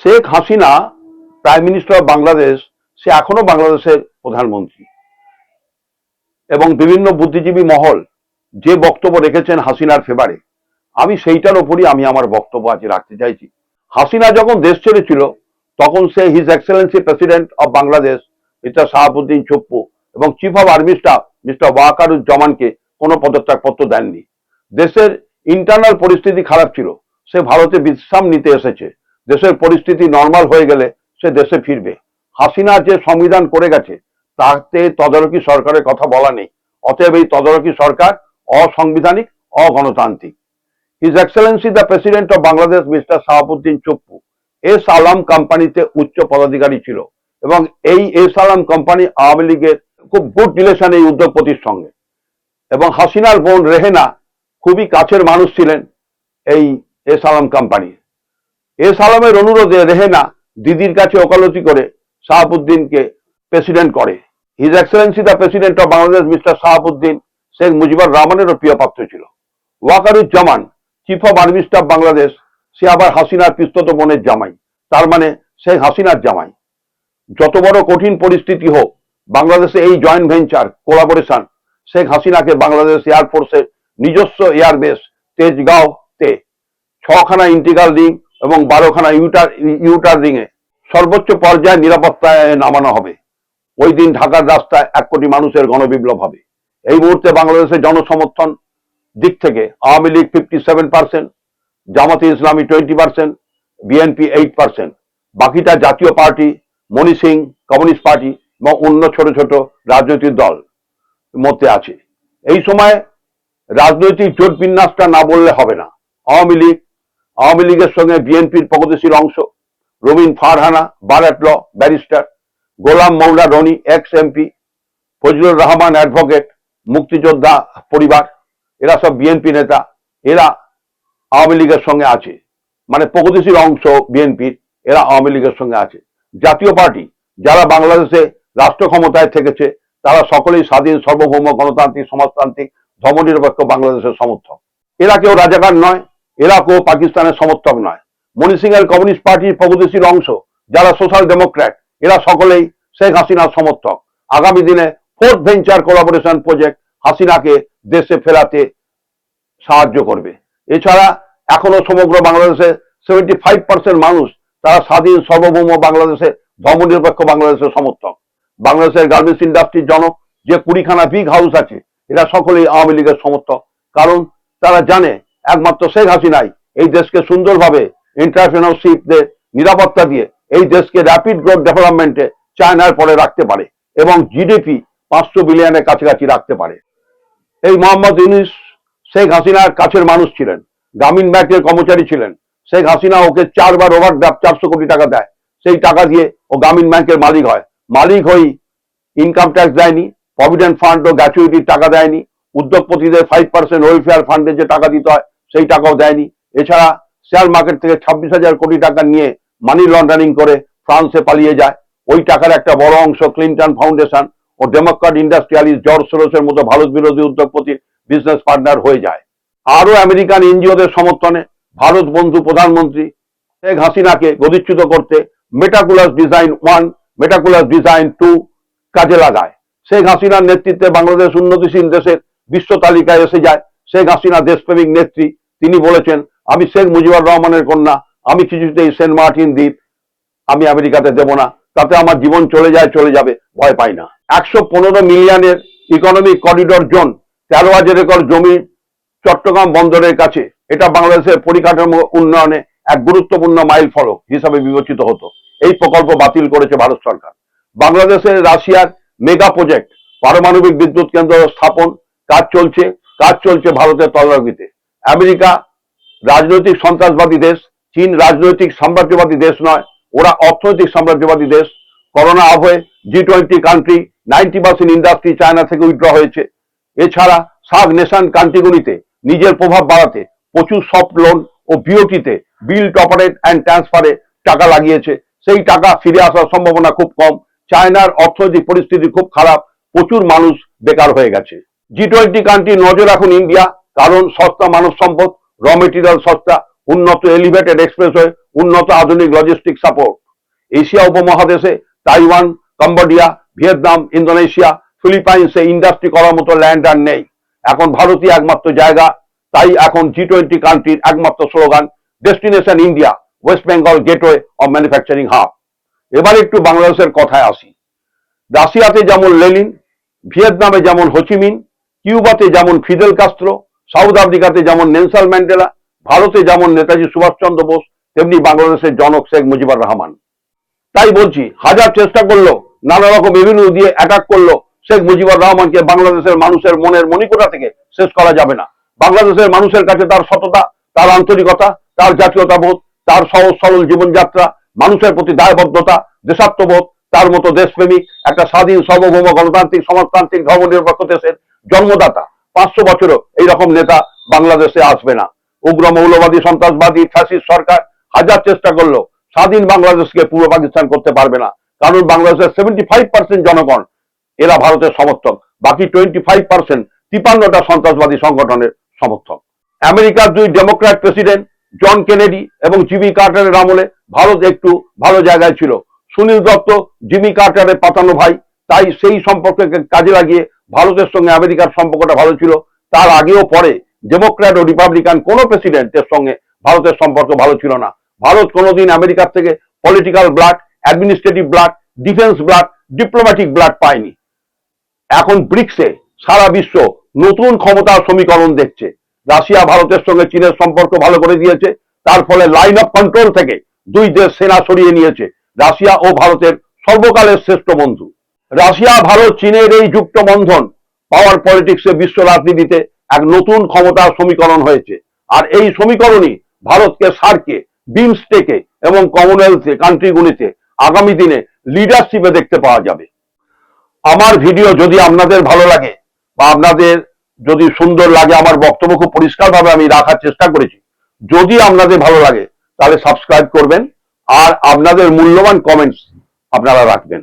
Sheikh Hasina prime minister of Bangladesh সে এখনও বাংলাদেশের প্রধানমন্ত্রী। এবং বিভিন্ন বুদ্ধিজীবী মহল যে বক্তব্য রেখেছেন হাসিনার ফেভারে আমি সেইটার ওপরই আমি আমার বক্তব্য আজ রাখতে চাইছি। হাসিনা যখন দেশ ছেড়েছিল, তখন সে his excellency president of Bangladesh mister Shahabuddin Chuppu এবং chief of army staff mister ওয়াকারুজ্জামানকে কোনো পদত্যাগপত্র দেননি। দেশের ইন্টারনাল পরিস্থিতি খারাপ ছিল, সে ভারতে বিশ্রাম নিতে এসেছে। দেশের পরিস্থিতি নর্মাল হয়ে গেলে সে দেশে ফিরবে। হাসিনা যে সংবিধান করে গেছে, তাতে তদারকি সরকারের কথা বলা নেই। অতএব এই তদারকি সরকার অসাংবিধানিক, অগণতান্ত্রিক। His excellency the president of Bangladesh mister Shahabuddin Chuppu S Alam কোম্পানিতে উচ্চ পদাধিকারী ছিল এবং এই এস আলাম কোম্পানি আওয়ামী লীগের খুব গুড রিলেশন এই উদ্যোগপতির সঙ্গে। এবং হাসিনার বোন রেহেনা খুবই কাছের মানুষ ছিলেন এই এস আলাম কোম্পানির এস সালামের অনুরোধে রেহেনা দিদির কাছে ওকালতি করে শাহাবুদ্দিনকে প্রেসিডেন্ট করে। His excellency the president of Bangladesh mister Shahabuddin Sheikh Mujibur রহমানেরও প্রিয় পাত্র ছিল। Wakeruzzaman, chief of army staff Bangladesh সে আবার হাসিনার পিস্তত বোনের জামাই, তার মানে শেখ হাসিনার জামাই। যত বড় কঠিন পরিস্থিতি হোক, বাংলাদেশে এই জয়েন্ট ভেঞ্চার কোলাবোরেশন শেখ হাসিনাকে বাংলাদেশ এয়ারফোর্সের নিজস্ব এয়ারবেস তেজগাঁওতে ছখানা ইন্টিগ্রাল রিং এবং বারোখানা ইউটার ইউটার রিং এ সর্বোচ্চ পর্যায়ে নিরাপত্তায় নামানো হবে। ওই দিন ঢাকার রাস্তায় এক কোটি মানুষের গণবিপ্লব হবে। এই মুহূর্তে বাংলাদেশের জনসমর্থন দিক থেকে Awami League fifty seven percent Jamaat-e Islami twenty percent BNP eight percent বাকিটা জাতীয় পার্টি মনি সিং, কমিউনিস্ট পার্টি এবং অন্য ছোট ছোট রাজনৈতিক দল মধ্যে আছে। এই সময় রাজনৈতিক জোট বিন্যাসটা না বললে হবে না। আওয়ামী লীগ আওয়ামী লীগের সঙ্গে বিএনপির প্রগতিশীল অংশ, Robin Farhana bar at law, barrister, Golam Maula Rony ex MP Fazlur Rahman advocate মুক্তিযোদ্ধা পরিবার, এরা সব বিএনপি নেতা, এরা আওয়ামী লীগের সঙ্গে আছে। মানে প্রগতিশীল অংশ বিএনপির, এরা আওয়ামী লীগের সঙ্গে আছে। জাতীয় পার্টি, যারা বাংলাদেশে রাষ্ট্র ক্ষমতায় থেকেছে, তারা সকলেই স্বাধীন, সার্বভৌম গণতান্ত্রিক, সমাজতান্ত্রিক, ধর্মনিরপেক্ষ বাংলাদেশের সমর্থক। এরা কেউ রাজাকার নয় এরা কেউ পাকিস্তানের সমর্থক নয়। মনি সিংয়ের কমিউনিস্ট পার্টির প্রগতিশীল অংশ, যারা সোশ্যাল ডেমোক্র্যাট, এরা সকলেই শেখ হাসিনার সমর্থক। আগামী দিনে ফোর্থ ভেঞ্চার কোলাবোরেশন প্রজেক্ট হাসিনাকে দেশে ফেরাতে সাহায্য করবে। এছাড়া এখনও সমগ্র বাংলাদেশে সেভেন্টি ফাইভ পার্সেন্ট মানুষ তারা স্বাধীন, সার্বভৌম বাংলাদেশে, ধর্মনিরপেক্ষ বাংলাদেশের সমর্থক। বাংলাদেশের গার্মেন্টস ইন্ডাস্ট্রির জনক, যে কুড়িখানা বিগ হাউস আছে, এরা সকলেই আওয়ামী লীগের সমর্থক। কারণ তারা জানে একমাত্র শেখ হাসিনাই এই দেশকে সুন্দরভাবে এন্টারপ্রেনারশিপদের নিরাপত্তা দিয়ে এই দেশকে র্যাপিড গ্রোথ ডেভেলপমেন্টে চায়নার পরে রাখতে পারে এবং জিডিপি পাঁচশো বিলিয়নের কাছাকাছি রাখতে পারে। এই মোহাম্মদ ইউনিস শেখ হাসিনার কাছের মানুষ ছিলেন, গ্রামীণ ব্যাংকের কর্মচারী ছিলেন। শেখ হাসিনা ওকে চারবার ওভার চারশো কোটি টাকা দেয়। সেই টাকা দিয়ে ও গ্রামীণ ব্যাংকের মালিক হয়। মালিক হই ইনকাম ট্যাক্স দেয়নি প্রভিডেন্ট ফান্ড ও গ্র্যাচুইটির টাকা দেয়নি। উদ্যোগপতিদের ফাইভ পার্সেন্ট ওয়েলফেয়ার ফান্ডে যে টাকা দিতে হয় সেই টাকাও দেয়নি। এছাড়া শেয়ার মার্কেট থেকে ছাব্বিশ হাজার কোটি টাকা নিয়ে মানি লন্ডারিং করে ফ্রান্সে পালিয়ে যায়। ওই টাকার একটা বড় অংশ ক্লিন্টন ফাউন্ডেশন ও ডেমোক্রেট ইন্ডাস্ট্রিয়ালিস্ট জর্জ সোরসের মতো ভারত বিরোধী উদ্যোগপতির বিজনেস পার্টনার হয়ে যায়। আরও আমেরিকান এনজিওদের সমর্থনে ভারত বন্ধু প্রধানমন্ত্রী শেখ হাসিনাকে গদিচ্যুত করতে meticulous design one meticulous design two কাজে লাগায়। শেখ হাসিনার নেতৃত্বে বাংলাদেশ উন্নতিশীল দেশের বিশ্ব তালিকায় এসে যায়। শেখ হাসিনা দেশপ্রেমিক নেত্রী, তিনি বলেছেন, আমি শেখ মুজিবুর রহমানের কন্যা, আমি কিছুতেই সেন্ট মার্টিন দ্বীপ আমি আমেরিকাতে দেব না। তাতে আমার জীবন চলে যায়, চলে যাবে, ভয় পাই না। একশো পনেরো মিলিয়নের ইকোনমিক করিডোর জোন তেরো হাজার একর জমি চট্টগ্রাম বন্দরের কাছে। এটা বাংলাদেশের পরিকাঠামো উন্নয়নে এক গুরুত্বপূর্ণ মাইল ফলক হিসাবে বিবেচিত হতো। এই প্রকল্প বাতিল করেছে ভারত সরকার। বাংলাদেশের রাশিয়ার মেগা প্রজেক্ট, পারমাণবিক বিদ্যুৎ কেন্দ্র স্থাপন, কাজ চলছে। কাজ চলছে ভারতের তদারকিতে। আমেরিকা রাজনৈতিক সন্ত্রাসবাদী দেশ, চীন রাজনৈতিক সাম্রাজ্যবাদী দেশ নয়, ওরা অর্থনৈতিক সাম্রাজ্যবাদী দেশ। করোনা আবহে G twenty country ninety percent industry China থেকে উইথড্র হয়েছে। এছাড়া সাগ নেশন কান্ট্রিগুলিতে নিজের প্রভাব বাড়াতে প্রচুর সফট লোন ও বিওটিতে বিল্ড অপারেট অ্যান্ড ট্রান্সফারে টাকা লাগিয়েছে। সেই টাকা ফিরে আসার সম্ভাবনা খুব কম। চায়নার অর্থনৈতিক পরিস্থিতি খুব খারাপ। প্রচুর মানুষ বেকার হয়ে গেছে। জি টোয়েন্টি কান্ট্রি নজর রাখুন ইন্ডিয়া কারণ সস্তা মানব সম্পদ র মেটেরিয়াল সস্তা, উন্নত এলিভেটেড এক্সপ্রেসওয়ে উন্নত আধুনিক লজিস্টিক সাপোর্ট এশিয়া উপমহাদেশে তাইওয়ান, কম্বোডিয়া, ভিয়েতনাম, ইন্দোনেশিয়া, ফিলিপাইন্সে ইন্ডাস্ট্রি করার মতো ল্যান্ড আর নেই। এখন ভারতীয় একমাত্র জায়গা, তাই এখন জি টোয়েন্টি কান্ট্রির একমাত্র slogan destination India West Bengal gateway of manufacturing hub এবার একটু বাংলাদেশের কথায় আসি। রাশিয়াতে যেমন লেনিন, ভিয়েতনামে যেমন হোচিমিন কিউবাতে যেমন ফিদেল কাস্ত্রো, সাউথ আফ্রিকাতে যেমন নেলসন ম্যান্ডেলা, ভারতে যেমন নেতাজি সুভাষচন্দ্র বোস, তেমনি বাংলাদেশের জনক শেখ মুজিবুর রহমান। তাই বলছি, হাজার চেষ্টা করল, নানা রকম এভিনিউ দিয়ে অ্যাটাক করল শেখ মুজিবুর রহমানকে বাংলাদেশের মানুষের মনের মণিকোটা থেকে শেষ করা যাবে না। বাংলাদেশের মানুষের কাছে তার সততা, তার আন্তরিকতা, তার জাতীয়তাবোধ, তার সহজ সরল জীবনযাত্রা, মানুষের প্রতি দায়বদ্ধতা, দেশাত্মবোধ, তার মতো দেশপ্রেমিক, একটা স্বাধীন সার্বভৌম গণতান্ত্রিক, সমাজতান্ত্রিক, ধর্মনিরপেক্ষ দেশের জন্মদাতা। পাঁচশো বছরও এইরকম নেতা বাংলাদেশে আসবে না। উগ্র মৌলবাদী, সন্ত্রাসবাদী, ফ্যাসিস্ট সরকার হাজার চেষ্টা করল স্বাধীন বাংলাদেশকে পূর্ব পাকিস্তান করতে পারবে না। কারণ বাংলাদেশের সেভেন্টি ফাইভ পার্সেন্ট জনগণ এরা ভারতের সমর্থক। বাকি টোয়েন্টি ফাইভ পার্সেন্ট তিপান্নটা সন্ত্রাসবাদী সংগঠনের সমর্থক। আমেরিকার দুই ডেমোক্র্যাট প্রেসিডেন্ট, জন কেনেডি এবং জিমি কার্টারের আমলে ভারত একটু ভালো জায়গায় ছিল। সুনীল দত্ত, জিমি কার্টারের পাতানো ভাই, তাই সেই সম্পর্ককে কাজে লাগিয়ে ভারতের সঙ্গে আমেরিকার সম্পর্কটা ভালো ছিল। তার আগেও পরে ডেমোক্র্যাট ও রিপাবলিকান কোনো প্রেসিডেন্টের সঙ্গে ভারতের সম্পর্ক ভালো ছিল না। ভারত কোনোদিন আমেরিকার থেকে political blood administrative blood defence blood diplomatic blood পায়নি। এখন ব্রিক্সে সারা বিশ্ব নতুন ক্ষমতার সমীকরণ দেখছে। রাশিয়া ভারতের সঙ্গে চীনের সম্পর্ক ভালো করে দিয়েছে। তার ফলে লাইন অফ কন্ট্রোল থেকে দুই দেশ সেনা সরিয়ে নিয়েছে। রাশিয়া ও ভারতের সর্বকালের শ্রেষ্ঠ বন্ধু। রাশিয়া, ভারত, চীনের এই যুক্ত বন্ধন পাওয়ার পলিটিক্সে বিশ্ব রাজনীতিতে এক নতুন ক্ষমতার সমীকরণ হয়েছে। আর এই সমীকরণই ভারতকে সার্কে বিমস্টেকে এবং কমনওয়েলথে কান্ট্রিগুলিতে আগামী দিনে লিডারশিপে দেখতে পাওয়া যাবে। আমার ভিডিও যদি আপনাদের ভালো লাগে বা আপনাদের যদি সুন্দর লাগে, আমার বক্তব্য খুব পরিষ্কারভাবে আমি রাখার চেষ্টা করেছি। যদি আপনাদের ভালো লাগে, তাহলে সাবস্ক্রাইব করবেন আর আপনাদের মূল্যবান কমেন্টস আপনারা রাখবেন।